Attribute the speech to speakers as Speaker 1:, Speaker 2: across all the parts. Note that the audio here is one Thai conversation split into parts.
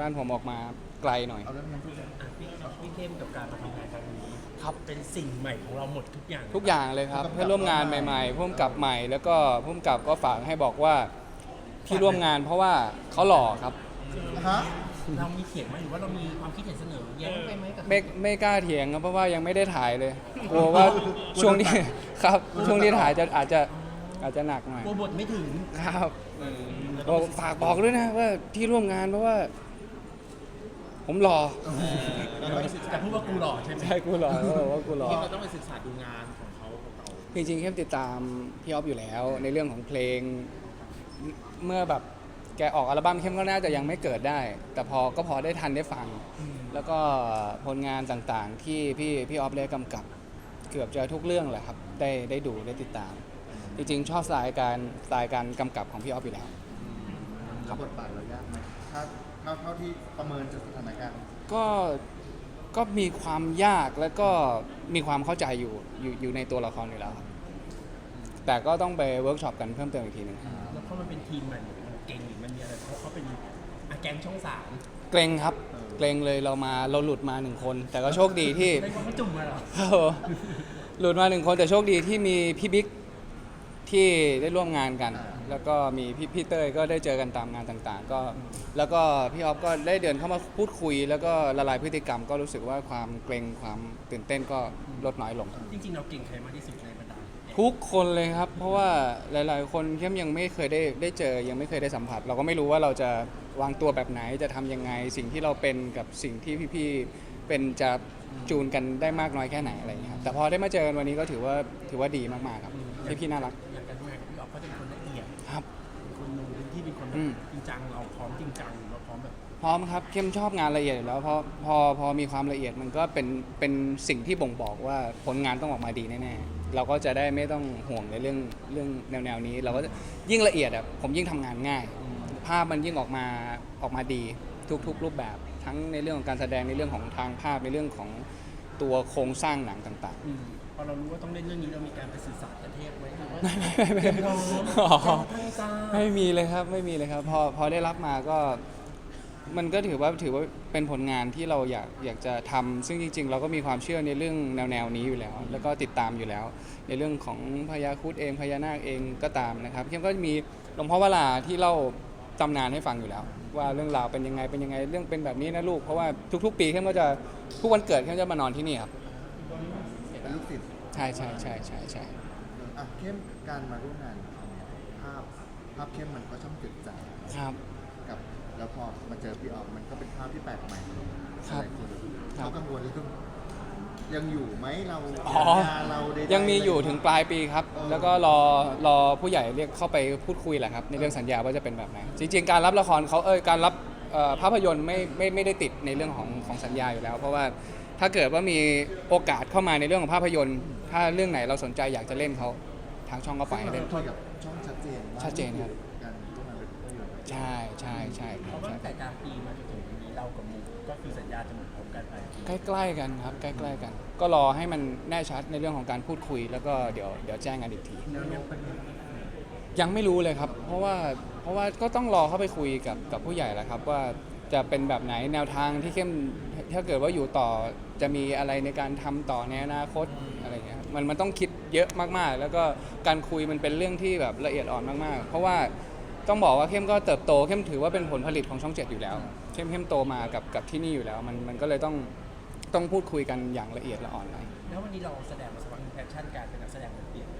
Speaker 1: บ้านผมออกมาไกลหน่อย
Speaker 2: เอาเรื่องนั้นพูดเลย
Speaker 3: อะพี่พี่เข้มกับการมาทำงานครั้งนี้
Speaker 1: ครับ
Speaker 3: เป็นสิ่งใหม่ของเราหมดทุกอย่าง
Speaker 1: ทุกอย่างเลยครับเพื่อนร่วมงานใหม่ๆพุ่มกับใหม่แล้วก็พุ่มกับก็ฝากให้บอกว่าที่ร่วมงานเพราะว่าเขาหล่อครับ
Speaker 2: ฮะ
Speaker 3: เรามีเขียนไหมหรือว่าเรามีความคิดเห็นเสนอแย้งไปไหมกับ
Speaker 1: ไม่ไม่กล้าเถียงครับเพราะว่ายังไม่ได้ถ่ายเลยกลัวว่าช่วงที่ครับ ช่วงที่ถ่ายจะอาจจะอาจจะหนักหน่อย
Speaker 3: กลัวบทไม่ถึง
Speaker 1: ครับบอกฝากบอกด้วยนะว่าที่ร่วมงานเพราะว่า ผมหล่อ
Speaker 3: แต่พูดว่ากูหล่อใช่ไหม
Speaker 1: ใช่กูหล่อเขาบอกว่ากูหล่อ
Speaker 4: เราต้องไปศึกษาดูงานของเขาของเรา
Speaker 1: จริงๆเข้มติดตามพี่ออฟอยู่แล้วในเรื่องของเพลงเมื่อแบบแกออกอัลบั้มเข้มก็น่าจะยังไม่เกิดได้ แต่พอก็พอได้ทันได้ฟัง แล้วก็ผลงานต่างๆ ที่พี่พี่ออฟได้กำกับ เกือบจะทุกเรื่องแหละครับ ได้ได้ดูได้ติดตาม จริงๆ ชอบสไตล์การสไตล์การกำกับของพี่ออฟอยู่แล้ว
Speaker 2: แล้วบทบาทเรายากไหมถ้า เท่าเท่าที่ประเมินจากสถานการณ์
Speaker 1: ก็ก็มีความยากแล้วก็มีความเข้าใจอยู่อยู่อยู่ในตัวละครอยู่แล้วครับแต่ก็ต้องไปเวิร์กช็อปกันเพิ่มเติมอีกทีหนึง
Speaker 3: แล้วพอมันเป็นทีมใหม่มันเก่งหรือมันมีอะไรเพราะเขาเป็นอาแกงช่องสาม
Speaker 1: เกรงครับเกรงเลยเรามาเราหลุดมาหนึ่งคน แต่ก็โชคดีที่
Speaker 3: ได้ความจุ่มมาเหรอ
Speaker 1: เออหลุดมาหนึ่งคนแต่โชคดีที่มีพี่บิ๊ก ที่ได้ร่วมงานกัน แล้วก็มีพี่พี่เต้ยก็ได้เจอกันตามงานต่างๆ ก็ แล้วก็พี่ออฟก็ได้เดินเข้ามาพูดคุย แล้วก็ละลายพฤติกรรมก็รู้สึกว่าความเกรงความตื่นเต้นก็ลดน้อยลง
Speaker 3: จริงๆ เราเก่งใครมากที่สุดในบรรดา
Speaker 1: ทุกคนเลยครับ เพราะว่าหลายๆ คนเข้มยังไม่เคยได้ได้เจอยังไม่เคยได้สัมผัส เราก็ไม่รู้ว่าเราจะวางตัวแบบไหนจะทำยังไง สิ่งที่เราเป็นกับสิ่งที่พี่ๆเป็นจะจูนกันได้มากน้อยแค่ไหนอะไรอย่างเงี้ยครับแต่พอได้มาเจอกันวันนี้ก็ถือว่าถือว่าดีมากๆครับพี่ๆน่ารัก
Speaker 3: จะเป็นคนละเอียด
Speaker 1: ครับ
Speaker 3: เป็นคนลงพื้นที่เป็นคนแบ
Speaker 1: อื
Speaker 3: บ
Speaker 1: ม
Speaker 3: จริงจังเราพร้อมจริงจังเราพร้อมแบบ
Speaker 1: พร้อมครับเข้มชอบงานละเอียดอยู่แล้วเพราะพอพอมีความละเอียดมันก็เป็นเป็นสิ่งที่บ่งบอกว่าผลงานต้องออกมาดีแน่ๆเราก็จะได้ไม่ต้องห่วงในเรื่องเรื่องแนวๆนี้ เราก็จะยิ่งละเอียดอะผมยิ่งทำงานง่ายภาพมันยิ่งออกมาออกมาดีทุกๆรูปแบบ ทั้งในเรื่องของการแสดงในเรื่องของทางภาพในเรื่องของตัวโครงสร้างหนังต่าง
Speaker 3: อืมพ อเรารู้ว่าต้องเล่นเรื่องนี้เรามีการไปสื่อสารกับเทพไหมหรือว่า
Speaker 1: ๆไม่ไม่
Speaker 3: เตรียม
Speaker 1: ไม่
Speaker 3: พร้อม
Speaker 1: อ๋อ
Speaker 3: ทั้งตา
Speaker 1: ไม่มีเลยครับไม่มีเลยครับพอพอได้รับมาก็ มันก็ถือว่าถือว่าเป็นผลงานที่เราอยากอยากจะทำซึ่งจริง ๆ เราก็มีความเชื่อในเรื่องแนวแนวๆนี้อยู่แล้ว แล้วก็ติดตามอยู่แล้ว ในเรื่องของพญาครุดเองพญานาคเองก็ตามนะครับเข้มก็มีหลวงพ่อวราที่เล่าตำนานให้ฟังอยู่แล้ว ว่าเรื่องราวเป็นยังไงเป็นยังไงเรื่องเป็นแบบนี้นะลูกเพราะว่าทุก ๆ ปีเข้มก็จะทุกวันเกิดเข้มจะมานอนที่นี่ครับ
Speaker 2: เป็นลูกศิษย์
Speaker 1: ใช่ใช่ใช่ใช่ใช่
Speaker 2: อะเข้มการมาร่วมงานภาพภาพเข้มมันก็ช่างจืดจาง
Speaker 1: ครับ
Speaker 2: กับ แล้วพอมาเจอพี่ออฟมันก็เป็นภาพที่แปลกใหม่
Speaker 1: ครับ
Speaker 2: หลายคน
Speaker 1: ครับ
Speaker 2: เขากังวลเรื่องยังอยู่ไหมเรา
Speaker 1: อ๋อ
Speaker 2: งานเราใดๆ
Speaker 1: ยังมีอยู่ถึงปลายปีครับ
Speaker 2: เออ
Speaker 1: แล้วก็รอรอผู้ใหญ่เรียกเข้าไปพูดคุยแหละครับ ในเรื่องสัญญาว่าจะเป็นแบบไหนจริง ๆ การรับละครเขาเอยการรับเอ่อภาพยนตร์ไม่ไม่ไม่ได้ติดในเรื่องของของสัญญาอยู่แล้ว เพราะว่า ถ้าเกิดว่ามีโอกาสเข้ามาในเรื่องของภาพยนตร์ ถ้าเรื่องไหนเราสนใจอยากจะเล่นเขาทางช่องก็ไป
Speaker 2: ซึ่ง
Speaker 1: ให้
Speaker 2: เรา
Speaker 1: เล่น
Speaker 2: คุยกับช่องชัดเจนว่า
Speaker 1: ชัดเจนครับ
Speaker 2: การร่วมงานเป็นภาพยนตร์
Speaker 1: ใช่ใช่ใช่ค
Speaker 3: เพ
Speaker 1: รับ
Speaker 3: ราะว่า
Speaker 1: ใช่
Speaker 3: ตั้งแต่กลางปีมาจนถึงวันนี้เรากับมูก็คือสัญญาจะหมดพร้อมกันไป
Speaker 1: ใกล้ๆกันครับใกล้ๆกัน ก็รอให้มันแน่ชัดในเรื่องของการพูดคุย แล้วก็เดี๋ยวเดี๋ยวแจ้งกันอีกที
Speaker 3: แนวโน้มเป็นยังไง
Speaker 1: ยังไม่รู้เลยครับ เพราะว่าเพราะว่าก็ต้องรอเข้าไปคุยกับกับผู้ใหญ่แหละครับว่า จะเป็นแบบไหนแนวทางที่เข้มถ้าเกิดว่าอยู่ต่อจะมีอะไรในการทำต่อในอนาคตอะไรเงี้ยมันมันต้องคิดเยอะมากๆ แล้วก็การคุยมันเป็นเรื่องที่แบบละเอียดอ่อนมากๆ เพราะว่าต้องบอกว่าเข้มก็เติบโตเข้มถือว่าเป็นผลผลิตของช่องเจ็ดอยู่แล้ว เข้มเข้มโตมากับกับที่นี่อยู่แล้ว มันมันก็เลยต้องต้องพูดคุยกันอย่างละเอียดละอ่อนหน่อย
Speaker 3: แล้ววันนี้เราแสดงมาสักพักแพชชั่นการเป็นนักแสดงมันเปลี่ยนเลย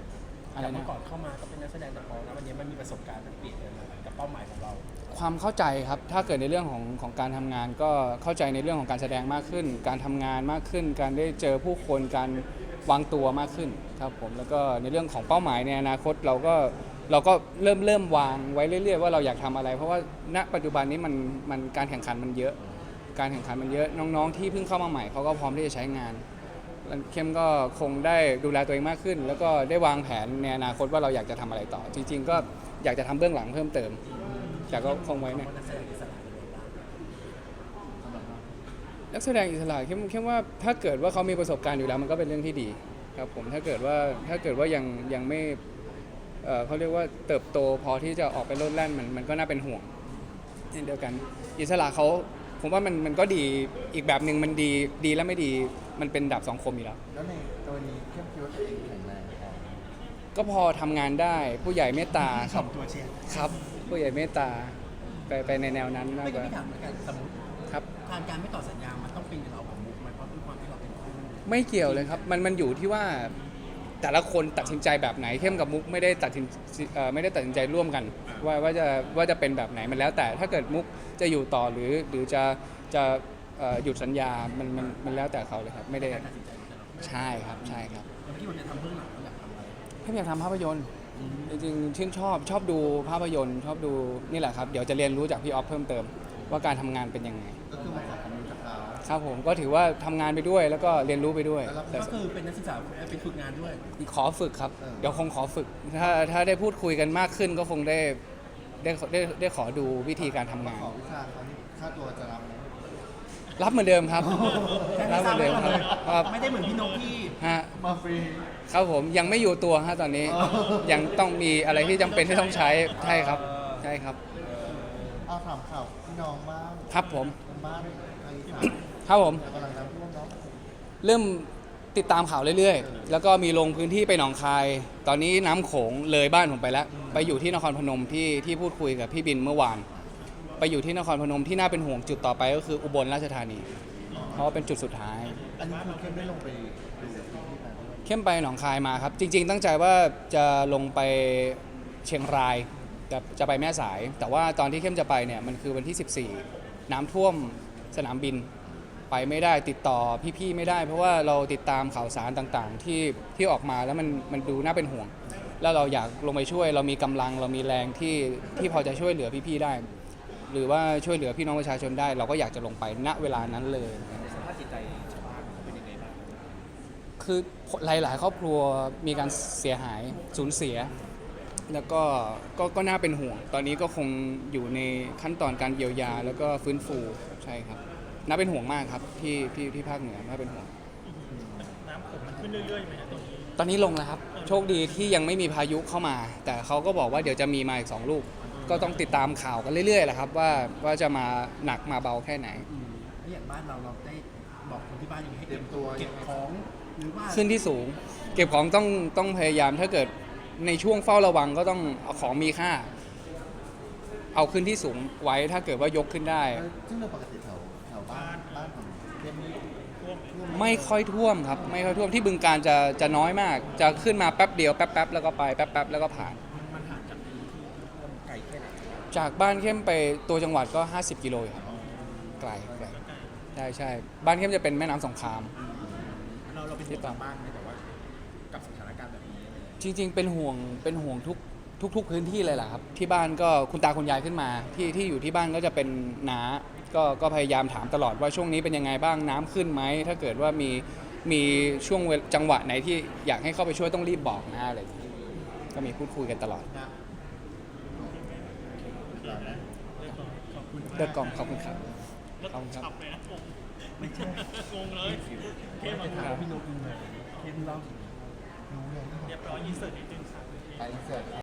Speaker 1: อะไรนะ
Speaker 3: จากเมื่อก่อนเข้ามาก็เป็นนักแสดงแต่พอแล้ววันนี้มันมีประสบการณ์มันเปลี่ยนเลยนะกับเป้าหมายของเรา
Speaker 1: ความเข้าใจครับ ถ้าเกิดในเรื่องของของการทำงาน ก็เข้าใจในเรื่องของการแสดงมากขึ้น การทำงานมากขึ้น การได้เจอผู้คน การวางตัวมากขึ้นครับผม แล้วก็ในเรื่องของเป้าหมายในอนาคตเราก็เราก็เริ่มเริ่มวางไว้เรื่อย ๆ ว่าเราอยากทำอะไร เพราะว่าณปัจจุบันนี้มันมันการแข่งขันมันเยอะ การแข่งขันมันเยอะน้องๆที่เพิ่งเข้ามาใหม่เขาก็พร้อมที่จะใช้งาน เข้มก็คงได้ดูแลตัวเองมากขึ้น แล้วก็ได้วางแผนในอนาคตว่าเราอยากจะทำอะไรต่อ จริง ๆ ก็อยากจะทำเบื้องหลังเพิ่มเติม แต่ก็คงไว้เนี่ยา
Speaker 3: นักแสดงอิสระเป็นยังไงบ้าง
Speaker 2: สำหรับเรา
Speaker 1: นักแสดงอิสระเข้มเข้มว่าถ้าเกิดว่าเขามีประสบการณ์อยู่แล้วมันก็เป็นเรื่องที่ดีครับผมถ้าเกิดว่าถ้าเกิดว่ายังยังไม่เอ่อเขาเรียกว่าเติบโตพอที่จะออกไปโลดแล่นมันมันก็น่าเป็นห่วงเช่นเดียวกัน อิสระเขา ผมว่ามันมันก็ดีอีกแบบหนึ่งมันดีดีและไม่ดีมันเป็นดาบสองคมอยู่แล้ว
Speaker 2: แล้วในตัวนี้เข้มคิดว่าตัวเองแข็งแรงพอ
Speaker 1: ก็พอทำงานได้ผู้ใหญ่เมตตาค
Speaker 3: ส
Speaker 1: รั
Speaker 3: อบงตัวเชียร์
Speaker 1: ครับ ผู้ใหญ่เมตตาไปไปในแนวนั้นมาก
Speaker 5: ไม่
Speaker 1: ก
Speaker 5: ได้
Speaker 1: ว่า
Speaker 5: พี่ถามเหมือนกันสมมติ
Speaker 1: ครับ
Speaker 5: การการไม่ต่อสัญญา มันต้องเป็นกับเราของมุกไหมเพราะด้วยความที่เราเป็นคู่
Speaker 1: ไม่เกี่ยวเลยครับ มันมันอยู่ที่ว่า แต่ละคนตัดสินใจแบบไหนเข้มกับมุกไม่ได้ตัดสินเอ่อไม่ได้ตัดสินใจร่วมกัน ว่าว่าจะว่าจะเป็นแบบไหนมันแล้วแต่ถ้าเกิดมุกจะอยู่ต่อหรือหรือจะจะเอ่อหยุดสัญญา มันมันมันแล้วแต่เขาเลยครับ ไม่ได้
Speaker 5: การตัดสินใจของแต่ละคน
Speaker 1: ใช่ครับใช่ครับ
Speaker 5: แล้วพี่วันจะทำเบื้องหลังเราอยากทำอะไร
Speaker 1: เข้มอยากทำภาพยนตร์จริงๆชื่นชอบชอบดูภาพยนตร์ ชอบดูนี่แหละครับ เดี๋ยวจะเรียนรู้จากพี่ออฟเพิ่มเติม ว่าการทำงานเป็นยังไง
Speaker 2: ก็คือมาขอ ความรู้จากเขา
Speaker 1: ครับผมก็ถือว่าทำงานไปด้วยแล้วก็เรียนรู้ไปด้วย
Speaker 2: แล้วเรา
Speaker 1: แต่
Speaker 5: ก็คือเป็นนักศึกษาเป็นฝึกงานด้วย
Speaker 1: ขอฝึกครับ
Speaker 2: เออ
Speaker 1: เดี๋ยวคงขอฝึก ถ้าถ้าได้พูดคุยกันมากขึ้นก็คงได้ได้ได้ได้ขอดูวิธีการทำงาน
Speaker 2: ขอวิชาเขานี่ค่าตัวจะรับไหม
Speaker 1: รับเหมือนเดิมครับ
Speaker 5: แค่
Speaker 1: รั
Speaker 5: ไม่
Speaker 1: บเห
Speaker 5: ท
Speaker 1: มื
Speaker 5: รา
Speaker 1: อบนเดิมครับครับ
Speaker 5: ไม่ได้เหมือนพี่นกที่
Speaker 1: ฮะ
Speaker 2: มาฟรี
Speaker 1: ครับผมยังไม่อยู่ตัวฮะตอนนี้
Speaker 2: อ๋อ
Speaker 1: ยังต้องมีอะไรที่จำเป็นที่ต้องใช้ใช่ครับใช่ครับ
Speaker 2: เอาถามข่าวพี่น้องบ้าง
Speaker 1: ครับผม
Speaker 2: เป็นบ้านทางอีสาน
Speaker 1: ครับผม
Speaker 2: กำลังน้ำท่วมเนาะ
Speaker 1: เริ่มติดตามข่าวเรื่อยๆ แล้วก็มีลงพื้นที่ไปหนองคาย ตอนนี้น้ำโขงเลยบ้านผมไปแล้ว ไปอยู่ที่นครพนมที่ที่พูดคุยกับพี่บินเมื่อวาน ไปอยู่ที่นครพนมที่น่าเป็นห่วงจุดต่อไปก็คืออุบลราชธานี เพราะว่าเป็นจุดสุดท้าย
Speaker 2: อันนี้คือเข้มได้ลงไปดูพื้นที่มาด้วย
Speaker 1: เข้มไปหนองคายมาครับ จริง ๆ ตั้งใจว่าจะลงไปเชียงรายจะจะไปแม่สาย แต่ว่าตอนที่เข้มจะไปเนี่ยมันคือวันที่ 14 น้ำท่วมสนามบิน ไปไม่ได้ติดต่อพี่ๆไม่ได้ เพราะว่าเราติดตามข่าวสารต่างๆ ที่ที่ออกมาแล้วมันมันดูน่าเป็นห่วง แล้วเราอยากลงไปช่วย เรามีกำลังเรามีแรงที่ที่พอจะช่วยเหลือพี่ๆได้ หรือว่าช่วยเหลือพี่น้องประชาชนได้ เราก็อยากจะลงไปณเวลานั้นเลย
Speaker 4: สภาพจิตใจชาวบ้านเป็นยังไงบ้าง
Speaker 1: คือหลายๆ ครอบครัวมีการเสียหายสูญเสียแล้วก็ก็ก็น่าเป็นห่วง ตอนนี้ก็คงอยู่ในขั้นตอนการเยียวยาแล้วก็ฟื้นฟูใช่ครับ น่าเป็นห่วงมากครับที่ที่ที่ภาคเหนือน่าเป็นห่วง
Speaker 6: น้ำผมมันขึ้นเรื่อยๆไหมฮะตรงนี้
Speaker 1: ตอนนี้ลงแล้วครับ โชคดีที่ยังไม่มีพายุเข้ามา แต่เขาก็บอกว่าเดี๋ยวจะมีมาอีกสองลูก ก็ต้องติดตามข่าวกันเรื่อยๆแหละครับ ว่าว่าจะมาหนักมาเบาแค่ไหน
Speaker 5: อืมแล้วอย่างบ้านเราเราได้บอกคนที่บ้านยังไงให้
Speaker 2: เตรียมตัว
Speaker 5: เก็
Speaker 2: ยั
Speaker 5: บ
Speaker 2: งไง
Speaker 5: ของหรือว่า
Speaker 1: ขึ้นที่สูง เก็บของต้องต้องพยายามถ้าเกิดในช่วงเฝ้าระวังก็ต้องเอาของมีค่า เอาขึ้นที่สูงไว้ถ้าเกิดว่ายกขึ้นได้
Speaker 2: เออซึ่งโดยปกติ
Speaker 1: ไม่ค่อยท่วมครับ ไม่ค่อยท่วมที่บึงการจะจะน้อยมาก จะขึ้นมาแป๊บเดียวแป๊บแป๊บแล้วก็ไปแป๊บแป๊บแล้วก็ผ่าน
Speaker 4: มันห่างจากพื้นที่ที่ท่วมไกลแค่ไหน
Speaker 1: จากบ้านเข้มไปตัวจังหวัดก็ 50 กิโลอยู่ครับไกลไกลใช่ใช่บ้านเข้มจะเป็นแม่น้ำสงคราม
Speaker 4: เราเราเป็นห่วงชาวบ้านไหมแต่ว่า กับสถานการณ์แบบนี้อะไรอย่างเงี้ย
Speaker 1: จริงๆ เป็นห่วงเป็นห่วงทุกทุกทุกพื้นที่เลยแหละครับ ที่บ้านก็คุณตาคุณยายขึ้นมา ที่ที่อยู่ที่บ้านก็จะเป็นน้า ก็ก็พยายามถามตลอดว่าช่วงนี้เป็นยังไงบ้างน้ำขึ้นไหมถ้าเกิดว่ามีมีช่วงเวลจังหวะไหนที่อยากให้เข้าไปช่วยต้องรีบบอกนะอะไรอย่างเงี้ยก็มีพูดคุยกันตลอด
Speaker 2: นะต่อนะ
Speaker 1: เลิกกองขอบคุณครับ
Speaker 6: แล้ว
Speaker 1: ขอบคุณครับ
Speaker 6: ขับเลยนะงงไม่ใช่งงเลยเทพ
Speaker 5: ไป
Speaker 6: มา
Speaker 5: ถามพี่นกดูหน่อยเห็นเรา
Speaker 2: รู้เลย
Speaker 6: เรียบร้อยยินเสิร์ตนิดนึงครับ
Speaker 2: ไปเสร็จ